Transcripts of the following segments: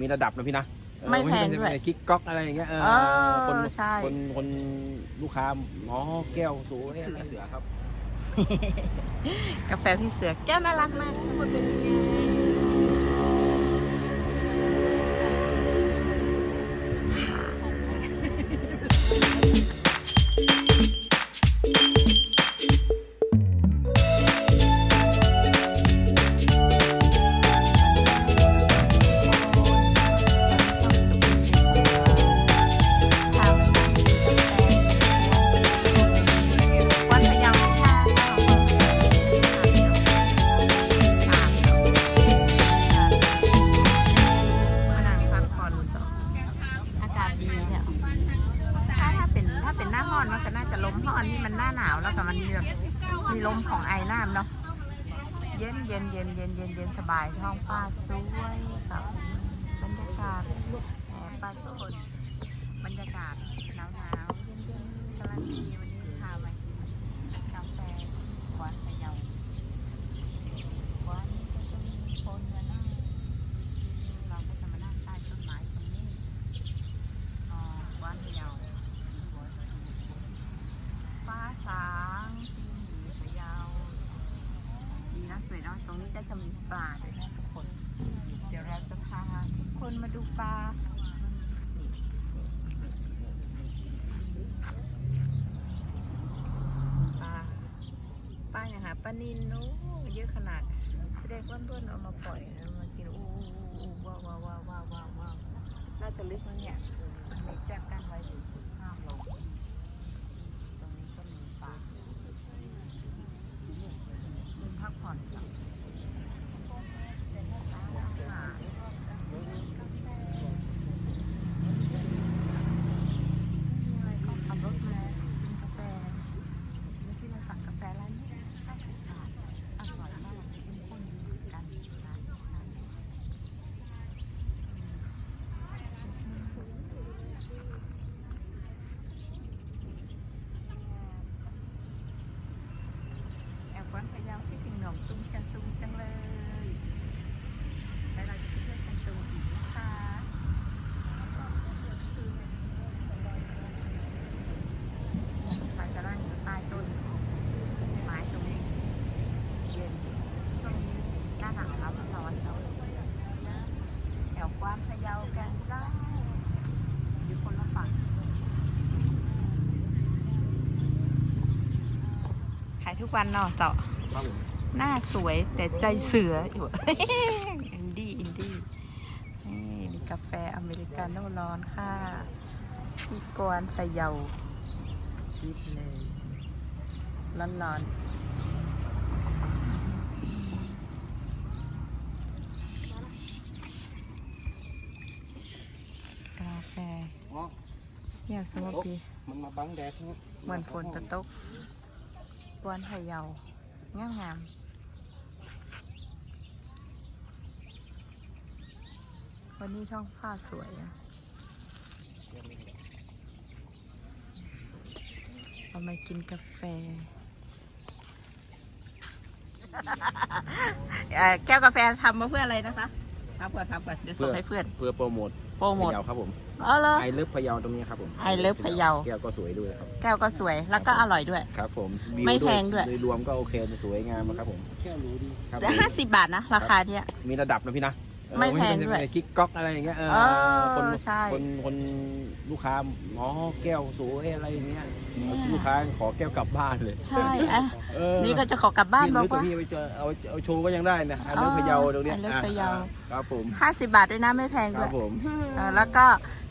มีระดับนะพี่นะเออไม่แพงใช่ด้วยใช่กิ๊กก๊อกอะไรอย่างเงี้ยเออเออคนใช่ คนคนลูกค้าอ๋อแก้วสูงเนี่ยเสือเสือครับ กาแฟพี่เสือแก้วน่ารักมากทุกคนเป็นยังไง นเย็นเย็นเย็นสบายท้องฟ้าสวยกับบรรยากาศแอบปลาสดบรรยากาศหนาวหนาวเย็นเย็นกำลังดีวันนี้พามากินกาแฟหวานพะเยาหวานก็จะมีคนมานั่งเราก็จะมานั่งใต้ต้นไม้ตรงนี้อ๋อหวานพะเยาฟ้าสางที่หนีพะเยาดีนะ สวยเนาะตรงนี้ก็จะมีปลาด้วยนะทุกคน เดี๋ยวเราจะพาทุกคนมาดูปลาปลาปลาอย่างหาปลานินโอ้เยอะขนาดแสดงว่าเพื่อนเอามาปล่อยนะมากินอู้อู้ว้าวว้าวว้าวว้าวววววน่าจะลึกมั้งเนี่ยมีแจ้งกั้นไว้อยู่ห้ามลงตรงนี้ก็มีปลามีพักผ่อนจ้ะอาหาร มีอะไรก็ขับรถมากินกาแฟเมื่อกี้เราสั่งกาแฟร้านนี้50บาทอร่อยมากเข้มข้นดีกันร้านร้านแอบวันพะเยา คิดถึงหนองตุ้งชียงตุงจังเลย แล้วเราจะไปเที่ยวชียงตุงอีกนะคะเราจะนั่งใต้ต้นไม้ตรงนี้เย็นตรงนี้หน้าหนาวแล้วมันร้อนเจ้าแถวกว้านพะเยากันเจ้าอยู่คนละฝั่งขายทุกวันเนาะเจ้า ครับผมหน้าสวยแต่ใจเสืออยู่ อินดี้อินดี้นี่นี่กาแฟอเมริกาโน่ร้อนค่ะที่กวนพะเยาดิบเลย ร้อนร้อนๆกาแฟอ๋อเงียบสงบดีมันมาบังแดดครับเหมือนฝนจะตกกวนพะเยา งามงามวันนี้ท้องฟ้าสวยอะเรามากินกาแฟเอ่อแก้วกาแฟทำมาเพื่ออะไรนะคะทำก่อนทำก่อนเดี๋ยวส่งให้เพื่อน เพื่อโปรโมทโปรโมทพะเยาครับผม อ๋อเหรอ ไอเลิฟพะเยาตรงนี้ครับผม I love พะเยา แก้วก็สวยด้วยครับ แก้วก็สวยแล้วก็อร่อยด้วย ครับผมวิวไม่แพงด้วย โดยรวมก็โอเคสวยงามครับผมแก้วรู้ดีครับแต่ห้าสิบบาทนะราคาเนี้ย มีระดับนะพี่นะเออไม่แพงใช่ด้วยใช่กิ๊กก๊อกอะไรอย่างเงี้ยเออเออคนใช่ คนคนลูกค้าอ๋อแก้วสวยอะไรอย่างเงี้ยเนี่ยลูกค้าขอแก้วกลับบ้านเลยใช่อะเออ นี่ก็จะขอกลับบ้านพี่บอกหรือตัวว่า พี่ไปเจอเอาเอาโชว์ก็ยังได้นะไอเลิฟอ๋อพะเยาตรงเนี้ย I love พะเยา อ่ครับผม ห้าสิบบาทด้วยนะไม่แพงคด้รัวบยผม เออแล้วก็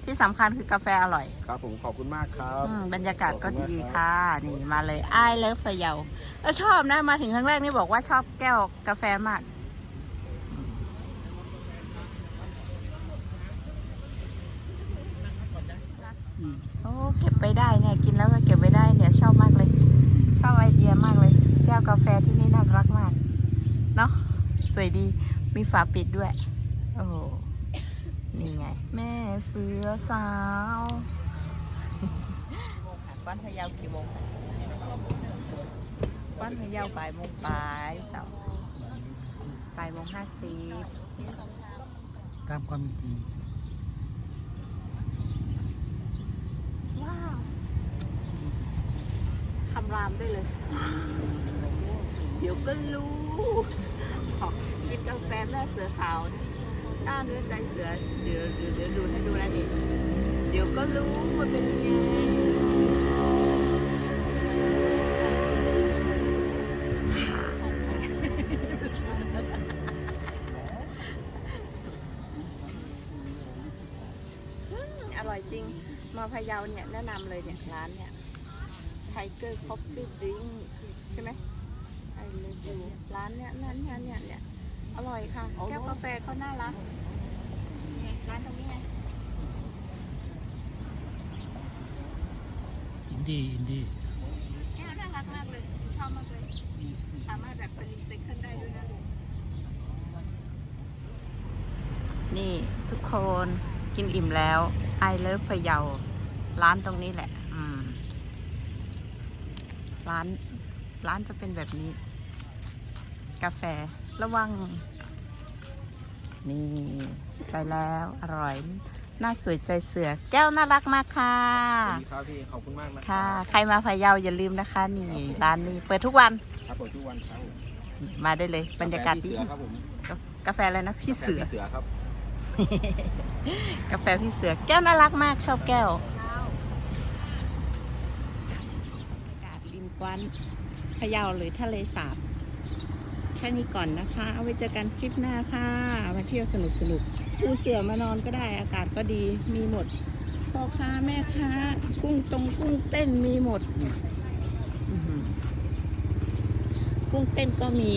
ที่สำคัญคือกาแฟอร่อย ครับผมขอบคุณมากครับ อืมบรรยากาศก็ดีขอบคุณมากครับค่ะ นี่มาเลยไอเลิฟพะเยาเออชอบนะมาถึงครั้งแรกนี่บอกว่าชอบแก้วกาแฟมาก โอ้เก็บไปได้เนี่ยกินแล้วก็เก็บไว้ได้เนี่ยชอบมากเลย ชอบไอเดียมากเลย แก้วกาแฟที่นี่น่ารักมากเนาะสวยดีมีฝาปิดด้วย โอ้โหนี่ไง แม่ เสือสาวบ้านพะเยากี่โมงบ้านพะเยาบ่ายโมงปลายเจ้าบ่ายโมงห้าสิบตามความเป็นจริงว้าวคำรามได้เลย เดี๋ยวก็รู้ขอกินกาแฟแม่เสือสาวนะ หน้าเนื้อใจเสือเดี๋ยวเดี๋ยวเดี๋ยวดูให้ดูนะนี่เดี๋ยวก็รู้มันเป็นยังไงอร่อยจริง มาพะเยาเนี่ยแนะนำเลยเนี่ยร้านเนี่ยไทเกอร์คอฟฟี่ดริงใช่ไหมไอเลยดูร้านเนี่ยร้านเนี่ยเนี่ยเนี่ย อร่อยค่ะ แก้วกาแฟเขาน่ารักเนี่ยร้านตรงนี้ไงอินดี้อินดี้แก้วน่ารักมากเลยชอบมากเลย สามารถแบบเป็นรีไซเคิลได้ด้วยนะนี่ทุกคนกินอิ่มแล้วไอเลิฟพะเยา ร้านตรงนี้แหละ อืม ร้าน ร้านจะเป็นแบบนี้ กาแฟระวัง นี่ไปแล้วอร่อย น่าสวยใจเสือ แก้วน่ารักมากค่ะสวัสดีครับพี่ขอบคุณมากนะค่ะ ใครมาพะเยาอย่าลืมนะคะ นี่ร้านนี้เปิดทุกวันครับเปิดทุกวันครับผมมาได้เลยบรรยากาศพี่ดีเสือครับผมกาแฟอะไรนะพี่เสือพี่เสือครับ กาแฟพี่เสือแก้วน่ารักมากชอบแก้วอากาศริมกวนพะเยาหรือทะเลสาบ แค่นี้ก่อนนะคะ เอาไว้เจอกันคลิปหน้าค่ะ มาเที่ยวสนุกสนุกๆปูเสือมานอนก็ได้อากาศก็ดีมีหมดพ่อค้าแม่ค้า กุ้งตรงกุ้งเต้นมีหมดอื้อหือกุ้งเต้นก็มี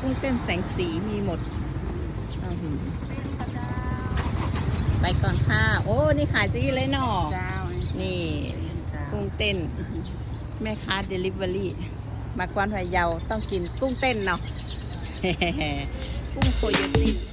กุ้งเต้นแสงสีมีหมดอื้อหือไปก่อนค่ะ โอ้ นี่ขายจีเลยเนาะเจ้านี่ กุ้งเต้น แม่ค้าเดลิเวอรี่ มากวนพะเยาต้องกินกุ้งเต้นเนาะกุ้งโคโยตี้